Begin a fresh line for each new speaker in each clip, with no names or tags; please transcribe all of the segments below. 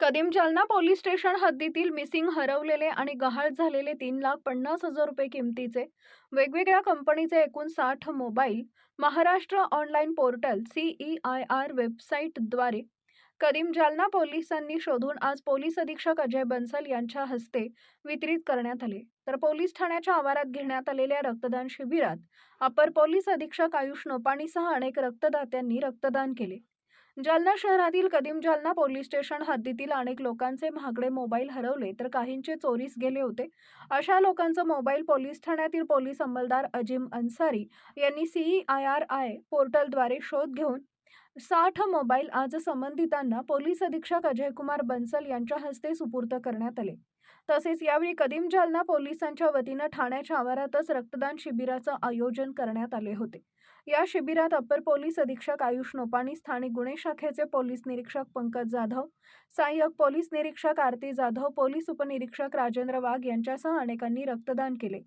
कदीम Jalna police station हद्दीतील missing हरवलेले आणि गहाळ झालेले तीन लाख पन्नास हजार रुपये किमतीचे वेगवेगळ्या कंपनीचे एकूण साठ mobile Maharashtra online portal C E I R वेबसाईटद्वारे. कदीम जालना पोलिसांनी शोधून आज पोलीस अधीक्षक अजय बन्सल यांच्या हस्ते वितरित करण्यात आले. तर पोलीस ठाण्याच्या आवारात घेण्यात आलेल्या रक्तदान शिबिरात अपर पोलीस अधीक्षक आयुष नोपाणीसह अनेक रक्तदात्यांनी रक्तदान केले. जालना शहरातील कदीम जालना पोलीस स्टेशन हद्दीतील अनेक लोकांचे महागडे मोबाईल हरवले तर काहींचे चोरीस गेले होते. अशा लोकांचं मोबाईल पोलीस ठाण्यातील पोलीस अंमलदार अजिम अन्सारी यांनी C E I R I पोर्टलद्वारे शोध घेऊन साठ मोबाईल आज संबंधितांना पोलीस अधीक्षक अजयकुमार बन्सल यांच्या हस्ते सुपूर्द करण्यात आले. तसेच यावेळी कदीम जालना पोलिसांच्या वतीनं ठाण्याच्या आवारातच रक्तदान शिबिराचं आयोजन करण्यात आले होते. या शिबिरात अप्पर पोलीस अधीक्षक आयुष नोपाणी स्थानिक गुन्हे शाखेचे पोलीस निरीक्षक पंकज जाधव सहाय्यक पोलीस निरीक्षक आरती जाधव पोलीस उपनिरीक्षक राजेंद्र वाघ यांच्यासह अनेकांनी रक्तदान केले.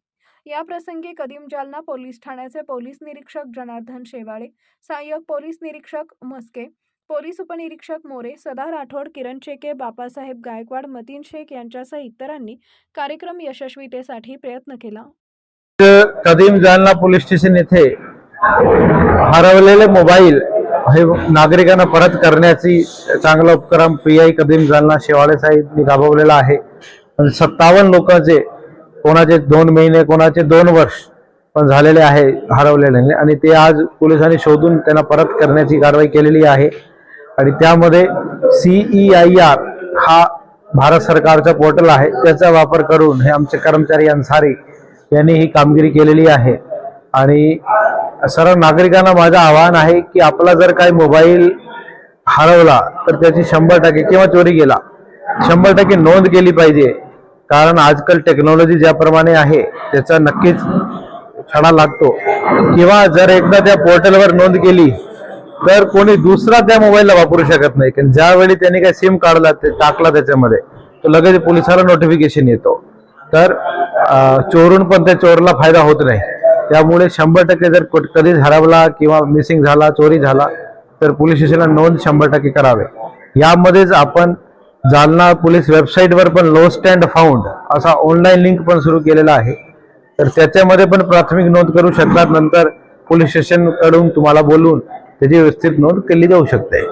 या प्रसंगी कदीम जालना पोलीस ठाण्याचे पोलीस निरीक्षक जनार्दन शेवाळे सहाय्यक पोलीस निरीक्षक मस्के पोलीस उपनिरीक्षक मोरे सदा राठोड किरण चेके बापासाहेब गायकवाड मतीन शेख यांच्यासह इतरांनी कार्यक्रम यशस्वीतेसाठी प्रयत्न केला.
कदीम जालना पोलीस स्टेशन येथे हरवलेले मोबाईल हे नागरिकांना परत करण्याची चांगला उपक्रम पी आय कदीम जालना शेवाळे साहेबांनी राबवलेला आहे. सत्तावन्न लोकांचे कोणाचे दोन महिने कोणाचे दोन वर्ष पण झालेले आहे हरवलेले आणि ते आज पोलिसांनी शोधून त्यांना परत करण्याची कारवाई केलेली आहे. आणि त्यामध्ये सीई आय आर हा भारत सरकारचा पोर्टल आहे. त्याचा वापर करून हे आमचे कर्मचारी अन्सारी यांनी ही कामगिरी केलेली आहे. आणि सर्व नागरिकांना माझं आवाहन आहे की आपला जर काही मोबाईल हरवला तर त्याची शंभर टक्के किंवा चोरी गेला शंभर टक्के नोंद केली पाहिजे. कारण आजकाल टेक्नॉलॉजी ज्याप्रमाणे आहे त्याचा नक्कीच छडा लागतो. किंवा जर एकदा त्या पोर्टलवर नोंद केली तर कोणी दुसरा त्या मोबाईलला वापरू शकत नाही. कारण ज्यावेळी त्याने काय सिम काढला ते टाकला त्याच्यामध्ये तर लगेच पोलिसाला नोटिफिकेशन येतो. तर चोरून पण त्या चोरला फायदा होत नाही. त्यामुळे शंभर टक्के जर कुठ- कधीच हरवला किंवा मिसिंग झाला चोरी झाला तर पोलीस स्टेशनला नोंद शंभर टक्के करावे. यामध्येच आपण जालना पोलीस वेबसाईटवर पण लो स्टँड फाउंड असा ऑनलाईन लिंक पण सुरू केलेला आहे. तर त्याच्यामध्ये पण प्राथमिक नोंद करू शकतात. नंतर पोलीस स्टेशनकडून तुम्हाला बोलून त्याची व्यवस्थित नोंद केली जाऊ शकते.